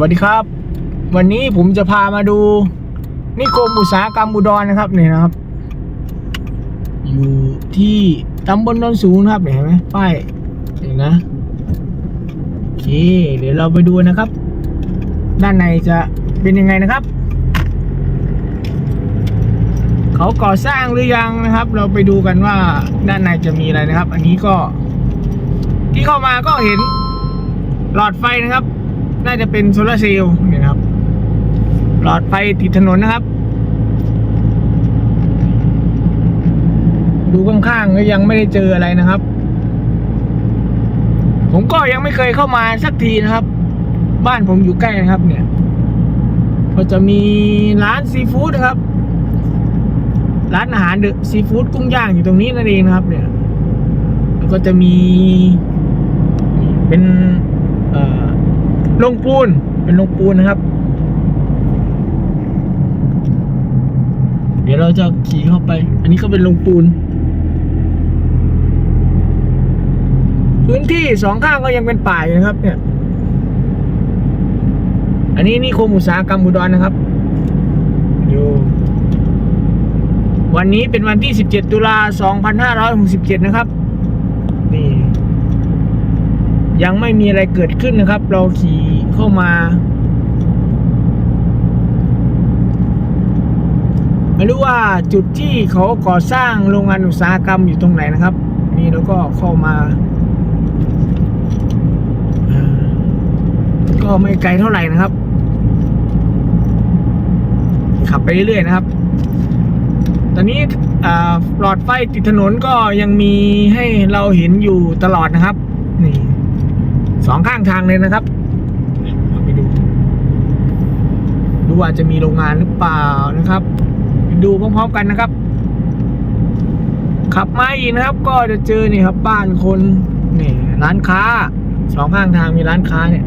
วัสดีครับ วันนี้ผมจะพามาดู นิคมอุตสาหกรรมอุดรนะครับนี่นะครับ อยู่ที่ตำบลโนนสูงนะครับเห็นไหมป้ายเห็นนะโอเคเดี๋ยวเราไปดูนะครับ ด้านในจะเป็นยังไงนะครับ เขาก่อสร้างหรือยังนะครับ เราไปดูกันว่าด้านในจะมีอะไรนะครับ อันนี้ก็ที่เข้ามาก็เห็นหลอดไฟนะครับ น่าจะเป็นโซลาร์เซลล์เนี่ยนะครับ หลอดไฟติดถนนนะครับ ดูข้างๆก็ยังไม่ได้เจออะไรนะครับ ผมก็ยังไม่เคยเข้ามาสักทีนะครับ บ้านผมอยู่ใกล้นะครับ เนี่ย ก็จะมีร้านซีฟู้ดนะครับ ร้านอาหารเดอะซีฟู้ดกุ้งย่างอยู่ตรงนี้นั่นเองนะครับ เนี่ย แล้วก็จะมีเป็น เอ่อ โรงปูน เป็นโรงปูนนะครับ เดี๋ยวเราจะขี่เข้าไป อันนี้ก็เป็นโรงปูน พื้นที่สองข้างก็ยังเป็นป่าอยู่นะครับ เนี่ย อันนี้นี่คมอุตสาหกรรมอุดรนะครับดูวันนี้เป็นวันที่ 17 ตุลา 2567 นะครับ นี่ ยังไม่มีอะไรเกิดขึ้นนะครับ เราขี่เข้ามา ไม่รู้ว่าจุดที่เขาก่อสร้างโรงงานอุตสาหกรรมอยู่ตรงไหนนะครับ นี่เราก็เข้ามา ก็ไม่ไกลเท่าไหร่นะครับ ขับไปเรื่อยๆนะครับ ตอนนี้หลอดไฟติดถนนก็ยังมีให้เราเห็นอยู่ตลอดนะครับ นี่ สองข้างทางเลยนะครับเนี่ยเราไปดู ดูว่าจะมีโรงงานหรือเปล่านะครับไปดูพร้อมๆกันนะครับ ขับมาอีกนะครับ ก็จะเจอนี่ครับ บ้านคนนี่ร้านค้าสองข้างทางมีร้านค้าเนี่ย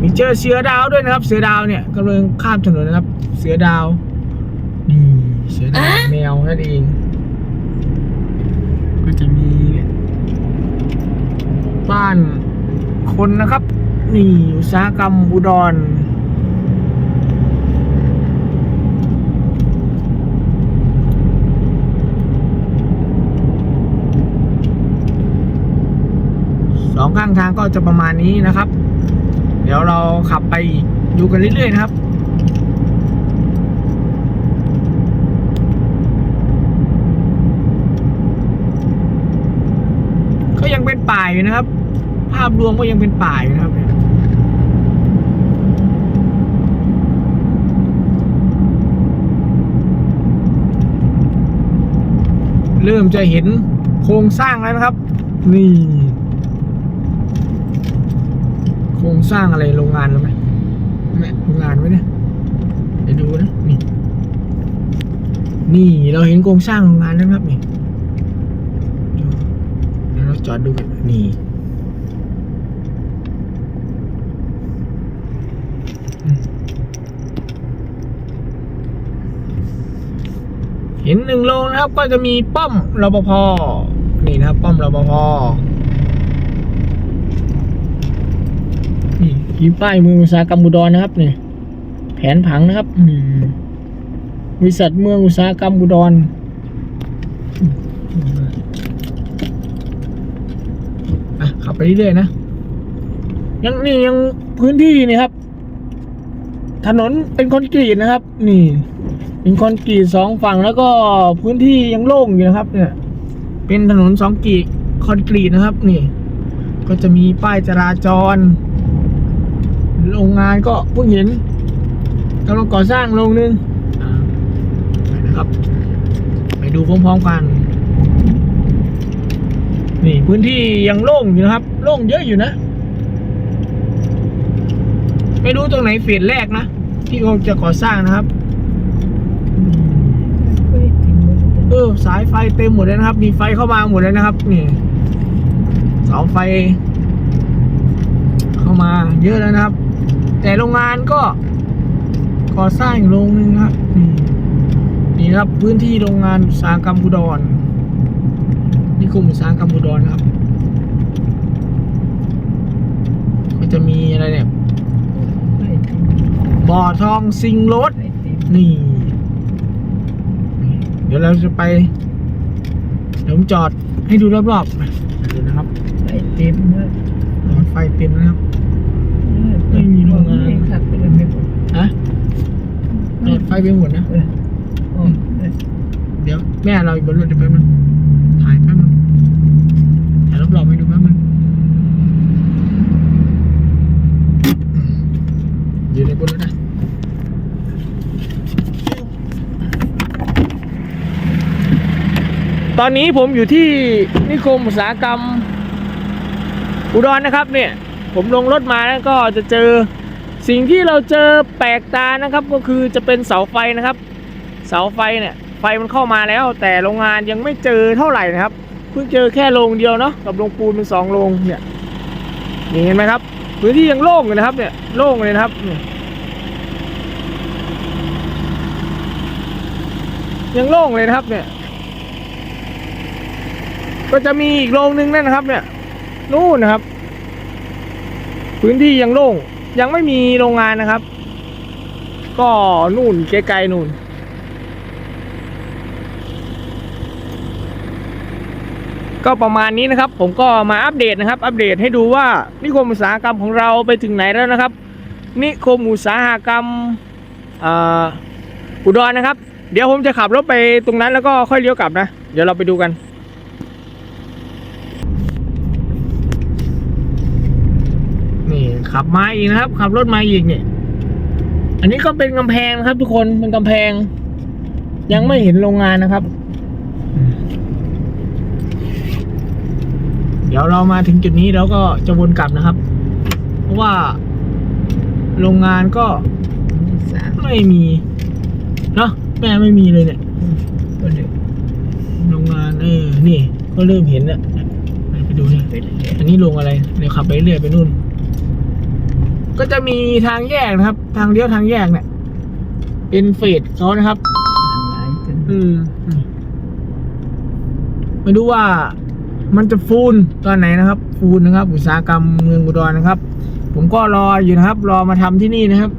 มีเจอเสือดาวด้วยนะครับ เสือดาวเนี่ยกำลังข้ามถนนนะครับ เสือดาวนี่เสือดาวแมวนั่นเอง ก็จะมี บ้านคนนะครับ นี่อุตสาหกรรมอุดรสองข้างทางก็จะประมาณนี้นะครับ เดี๋ยวเราขับไปอีกดูกันเรื่อยๆนะครับก็ยังเป็นป่าอยู่นะครับาพรวมก็ยังเป็นป่าอยู่นะครับเนี่ยเริ่มจะเห็นโครงสร้างแล้วนะครับ นี่ โครงสร้างอะไรโรงงานหรือไหมแม่โรงงานไว้เนี่ยเดี๋ยวดูนะนี่นี่เราเห็นโครงสร้างโรงงานแล้วนะครับนี่เดี๋ยวเราจอดดูกันนี่ เห็นหนึ่งโลนะครับก็จะมีป้อมรปภนี่นะครับ ป้อมรปภนี่มีป้ายเมืองอุตสาหกรรมอุดรนะครับนี่แผนผังนะครับบริษัทเมืองอุตสาหกรรมอุดรอะขับไปเรื่อยๆนะ ยังนี่ยังพื้นที่นี่ครับ ถนนเป็นคอนกรีตนะครับ นี่ เป็นคอนกรีตสองฝั่งแล้วก็พื้นที่ยังโล่งอยู่นะครับ เนี่ย เป็นถนนสองกรีคอนกรีตนะครับ นี่ ก็จะมีป้ายจราจร โรงงานก็เพิ่งเห็นกำลังก่อสร้างโรงนึงไปนะครับ ไปดูพร้อมๆกัน นี่พื้นที่ยังโล่งอยู่นะครับ โล่งเยอะอยู่นะ ไม่รู้ตรงไหนเฟสแรกนะ ที่เขาจะก่อสร้างนะครับ เออสายไฟเต็มหมดเลยนะครับ มีไฟเข้ามาหมดเลยนะครับ นี่เสาไฟ เข้ามาเยอะแล้วนะครับ แต่โรงงานก็ก่อสร้างอีกโรงนึงนะครับนี่นี่ครับพื้นที่โรงงานอุตสาหกรรมอุดรนิคมอุตสาหกรรมอุดรนครับ ก็จะมีอะไรเนี่ยบ่อทองซิงรถนี่ ดี๋ยวเราจะไปเดี๋ยวผมจอดให้ดูรอบๆดูนะครับไอติมเนอะหลอดไฟเต็มนะครับไม่มีโรงงานเองขับไปเลยไม่หมดฮะหลอดไฟไปหมดนะเออโอ้เออเดี๋ยวแม่เราอยู่บนรถเดี๋ยวแป๊บนึงถ่ายแป๊บนึงถ่ายรอบๆให้ดูแป๊บนึงอยู่ในบนรถนะ ตอนนี้ผมอยู่ที่นิคมอุตสาหกรรม อุดรนะครับเนี่ยผมลงรถมาแล้วก็จะเจอสิ่งที่เราเจอแปลกตานะครับก็คือจะเป็นเสาไฟนะครับ เสาไฟเนี่ยไฟมันเข้ามาแล้ว แต่โรงงานยังไม่เจอเท่าไหร่นะครับเพิ่งเจอแค่โรงเดียวเนาะกับโรงปูนเป็นสองโรงเนี่ยนี่เห็นไหมครับพื้นที่ยังโล่งอยู่นะครับเนี่ยโล่งเลยนะครับยังโล่งเลยนะครับเนี่ย ก็จะมีอีกโรงนึงนั่นนะครับ เนี่ยนู่นนะครับ พื้นที่ยังโล่งยังไม่มีโรงงานนะครับ ก็นู่นไกลๆนู่นก็ประมาณนี้นะครับ ผมก็มาอัปเดตนะครับ อัปเดตให้ดูว่านิคมอุตสาหกรรมของเราไปถึงไหนแล้วนะครับ นิคมอุตสาหกรรมอุดรนะครับ เดี๋ยวผมจะขับรถไปตรงนั้นแล้วก็ค่อยเลี้ยวกลับนะ เดี๋ยวเราไปดูกัน นี่ ขับมาอีกนะครับ ขับรถมาอีกเนี่ย อันนี้ก็เป็นกำแพงนะครับ ทุกคนเป็นกำแพง ยังไม่เห็นโรงงานนะครับ เดี๋ยวเรามาถึงจุดนี้เราก็จะวนกลับนะครับ เพราะว่าโรงงานก็ไม่มีเนาะแม่ไม่มีเลยเนี่ยโรงงานเออนี่ ก็เริ่มเห็นแล้วไปดูนี่อันนี้ลงอะไรเดี๋ยวขับไปเรื่อยไปนู่น ก็จะมีทางแยกนะครับ ทางเลี้ยวทางแยกเนี่ย เป็นเฟสเขานะครับๆทางหลายจนอืมอืมไม่รู้ว่ามันจะฟูนตอนไหนนะครับ ฟูนนะครับ อุตสาหกรรมเมืองอุดรนะครับ ผมก็รออยู่นะครับ รอมาทำที่นี่นะครับ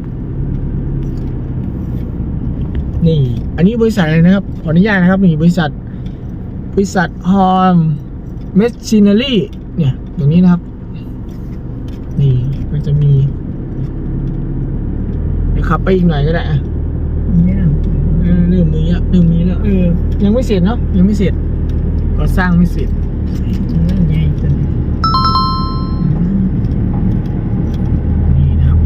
นี่ อันนี้บริษัทอะไรนะครับขออนุญาตนะครับ นี่บริษัท บริษัทฮอมเมชชินารีเนี่ย ตรงนี้นะครับ นี่ก็จะมีเดี๋ยว ขับไปอีกหน่อยก็ได้อะเนี่ยเออเริ่มมีแล้วเริ่มมีแล้วเออ ยังไม่เสร็จเนาะยังไม่เสร็จก่อสร้างไม่เสร็จนั่นใหญ่จนนี่นะครับ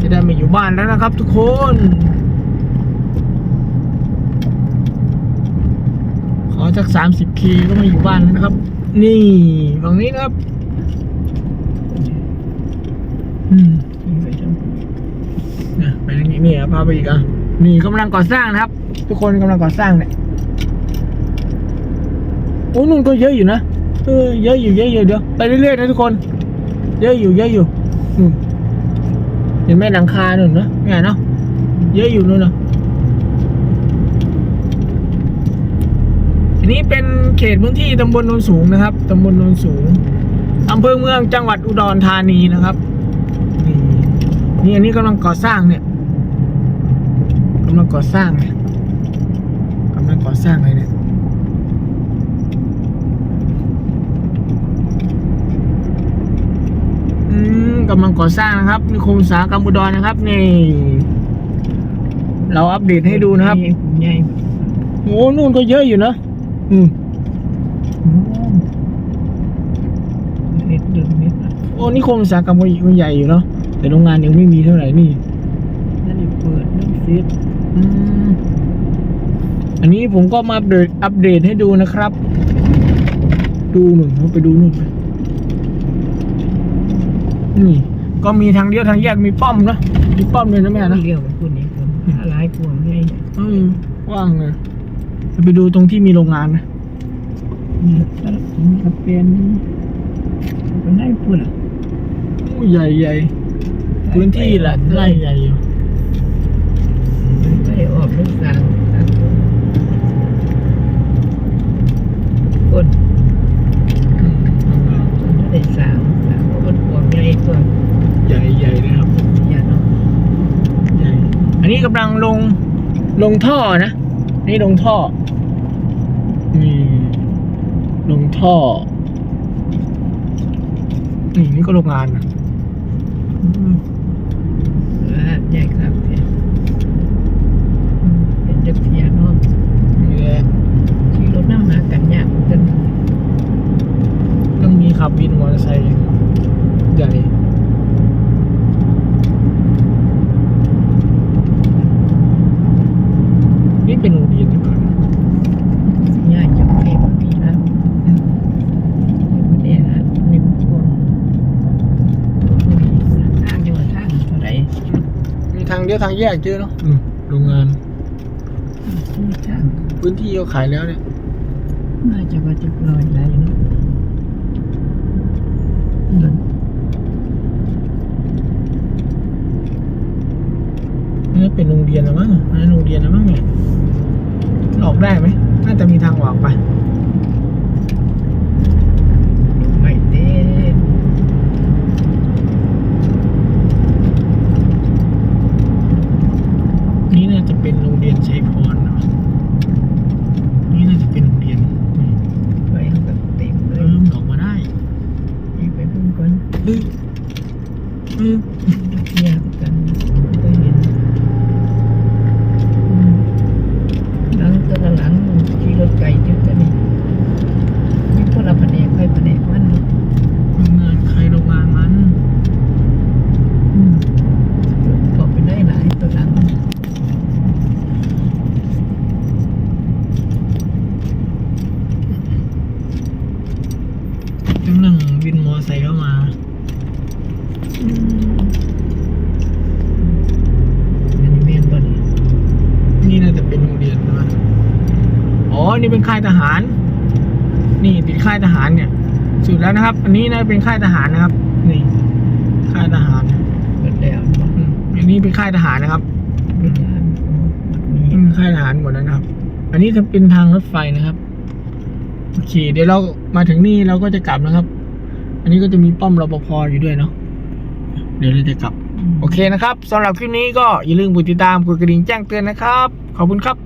จะได้มาอยู่บ้านแล้วนะครับ ทุกคนขอสักสามสิบคีก็มาอยู่บ้านแล้วนะครับ นี่ฝั่งนี้นะครับ อืมที่ ไปทางนี้นี่ครับพาไปอีกอะนี่กำลังก่อสร้างนะครับ ทุกคนกำลังก่อสร้างเนี่ยโอ้นู่นก็เยอะอยู่นะเออเยอะอยู่เยอะอยู่เดี๋ยวไปเรื่อยๆนะทุกคน เยอะอยู่เยอะอยู่นู่นเห็นไหมหลังคาหนุนนะเนี่ยเนาะเยอะอยู่นู่นนะอันนี้เป็นเขตพื้นที่ตำบลโนนสูงนะครับตำบลโนนสูงอำเภอเมืองจังหวัดอุดรธานีนะครับนี่นี่อันนี้กำลังก่อสร้างเนี่ย กำลังก่อสร้างเนี่ยกำลังก่อสร้างเลยเนี่ยอืมกำลังก่อสร้างนะครับนิคมอุตสาหกรรมอุดรนะครับ นี่ เราอัปเดตให้ดูนะครับใหญ่โอ้นู่นก็เยอะอยู่นะอืมโอ้เม็ดเดือดเม็ดอ่นิคมอุตสาหกรรมก็ใหญ่อยู่เนาะแต่โรงงานยังไม่มีเท่าไหร่นี่นั่นนี่เปิดนั่นฟิตอืม อันนี้ผมก็มาอัปเดตอัปเดตให้ดูนะครับ ดูหนึ่งเราไปดูนู่นไปนี่ก็มีทางเลี้ยวทางแยกมีป้อมนะมีป้อมเลยนะแม่นะเรียกว่าคนนี้คนอะไรกวงไงเนี่ยเออว่างเลยจะไปดูตรงที่มีโรงงานนะเนี่ยตลาดกระเปียนเป็นไงพูดอะโอ้ใหญ่ใหญ่พื้นที่ละไร่ใหญ่อยู่ ไปออกลูกสาวคนอืมไม่ได้สาวสาวคนกวงใหญ่ตัวใหญ่ใหญ่นะครับอย่าเนาะลงลงท่อนะนี่ลงท่อนี่ลงท่อนี่นี่ก็โรงงานนะเออใหญ่ครับเนี่ยอืมเป็นจักรยานเนาะ นี่แหละ ขี่รถน้ำหากันยากกัน ต้องมีขับวินมอเตอร์ไซค์ใหญ่นี่เป็นโรงเรียนหรือเปล่านะยากจังเลยบางทีนะเนี่ยนะนี่มันช่วงทางจังหวัดทางเท่าไหร่มีทางเดียวทางแยกเจอเนาะอืมโรงงานมีทางพื้นที่เขาขายแล้วเนี่ย น่าจะว่าจะลอยได้เนาะนั่น นี่ เป็นโรงเรียนแล้วมั้งอันนั้นโรงเรียนแล้วมั้งเนี่ยออกได้ไหมน่าจะมีทางออกไปไม่เต้นนี่น่าจะเป็นโรงเรียนชัยพรเนาะนี่น่าจะเป็นโรงเรียนอืมไปเอาแบบเต็มเลเอยอมันออกมาได้ไปเพิ่งก่อนเฮ้ยเออแยกกันก็เห็นอืมหลังตัวละหลังขี่รถไก่เยอะกันนี่มีพวกเราแผนกไปแผนกมัน โรงงานใครโรงงานมัน อืมก็ไปได้หลายตัวหลัง กำลังวินม อเตอร์ไซค์เข้ามาอืมอันนี้แม่นบ่นี่นี่น่าจะเป็นโรงเรียนนะอ๋อ นี่เป็นค่ายทหาร นี่เป็นค่ายทหารเนี่ย สุดแล้วนะครับ อันนี้น่าจะเป็นค่ายทหารนะครับ นี่ ค่ายทหารเปิดแล้วบ่อืมอันนี้เป็นค่ายทหารนะครับวิญญาณอ๋อแบบนี้อืมค่ายทหารหมดแล้วนะครับ อันนี้จะเป็นทางรถไฟนะครับ โอเค เดี๋ยวเรามาถึงนี่เราก็จะกลับนะครับอั นนี้ก็จะมีป้อมรปภอยู่ด้วยเนาะเดี๋ยวเราจะกลับ โอเคนะครับสำหรับคลิปนี้ก็อย่าลืมกดติดตามกดกระดิ่งแจ้งเตือนนะครับ ขอบคุณครับ